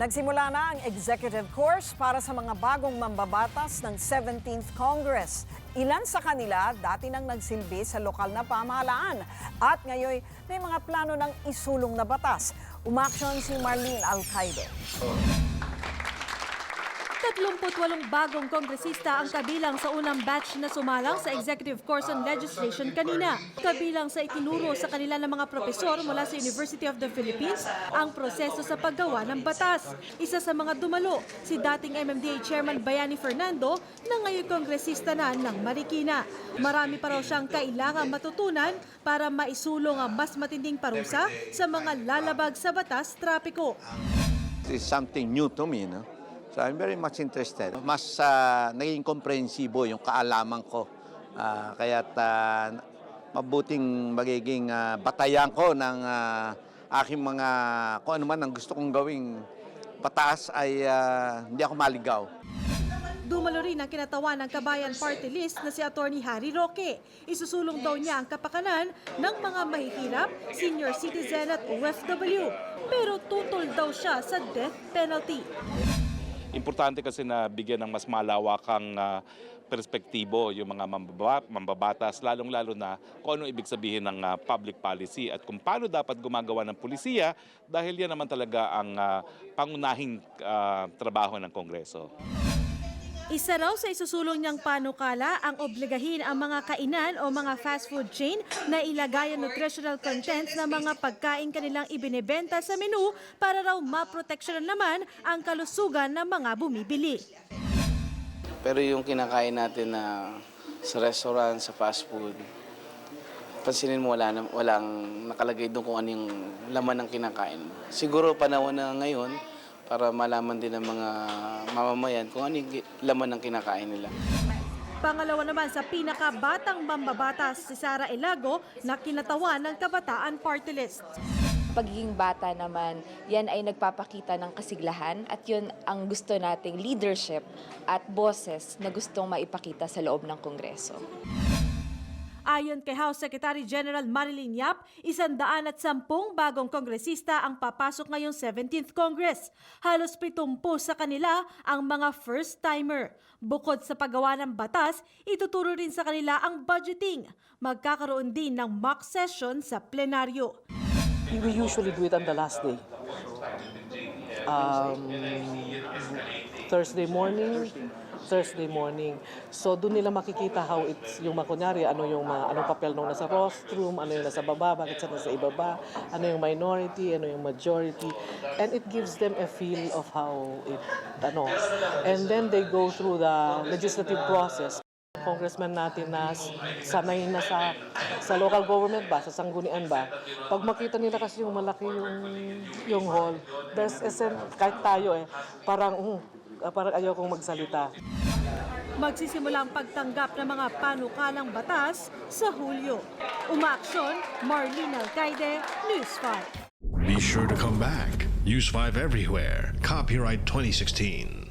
Nagsimula na ang executive course para sa mga bagong mambabatas ng 17th Congress. Ilan sa kanila dati nang nagsilbi sa lokal na pamahalaan at ngayon may mga plano ng isulong na batas. Umaksyon si Marlene Alcaide. 38 bagong kongresista ang kabilang sa unang batch na sumalang sa Executive Course on Legislation kanina. Kabilang sa itinuro sa kanila ng mga propesor mula sa University of the Philippines ang proseso sa paggawa ng batas. Isa sa mga dumalo, si dating MMDA Chairman Bayani Fernando na ngayon kongresista na ng Marikina. Marami pa raw siyang kailangang matutunan para maisulong ang mas matinding parusa sa mga lalabag sa batas trapiko. It's something new to me, no? So I'm very much interested. Mas ah, naging komprehensibo yung kaalaman ko. Ah, kaya't ah, mabuting magiging ah, batayan ko ng ah, aking mga, kung ano man ang gusto kong gawing pataas ay ah, hindi ako maligaw. Dumalo rin ang kinatawan ng Kabayan Party List na si Attorney Harry Roque. Isusulong daw niya ang kapakanan ng mga mahihirap, senior citizen at OFW. Pero tutol daw siya sa death penalty. Importante kasi na bigyan ng mas malawakang ah, perspektibo yung mga mambaba- mambabatas, lalong-lalo na kung ano ibig sabihin ng ah, public policy at kung paano dapat gumagawa ng pulisiya dahil yan naman talaga ang ah, pangunahing ah, trabaho ng Kongreso. Isa raw sa isusulong niyang panukala ang obligahin ang mga kainan o mga fast food chain na ilagay ang nutritional contents ng mga pagkain kanilang ibinebenta sa menu para raw maproteksyonan naman ang kalusugan ng mga bumibili. Pero yung kinakain natin na sa restaurant, sa fast food, pansinin mo wala na, walang nakalagay doon kung ano yung laman ng kinakain. Siguro panahon na ngayon para malaman din ng mga mamamayan kung ano yung laman ng kinakain nila. Pangalawa naman sa pinakabatang mambabatas si Sara Elago na kinatawan ng Kabataan Party List. pagiging bata naman, yan ay nagpapakita ng kasiglahan at yun ang gusto nating leadership at bosses na gustong maipakita sa loob ng Kongreso. Ayon kay House Secretary General Marilyn Yap, isandaan at sampung bagong kongresista ang papasok ngayong 17th Congress. Halos pitumpu sa kanila ang mga first-timer. Bukod sa paggawa ng batas, ituturo rin sa kanila ang budgeting. Magkakaroon din ng mock session sa plenaryo. We usually do it on the last day. Um, Thursday morning, Thursday morning. So doon nila makikita how it's yung mga kunyari, ano yung mga, anong papel nung nasa rostrum, ano yung nasa baba, bakit siya nasa ibaba, ano yung minority, ano yung majority. And it gives them a feel of how it, ano. And then they go through the legislative process congressman natin na sanay na sa sa local government ba, sa sanggunian ba, pag makita nila kasi yung malaki yung yung hall, there's a sen- kahit tayo eh, parang, ah, parang ayaw kong magsalita. Magsisimula ang pagtanggap ng mga panukalang batas sa Hulyo. Umaaksyon, Marlene Alcaide, News 5. Be sure to come back. Use 5 everywhere. Copyright 2016.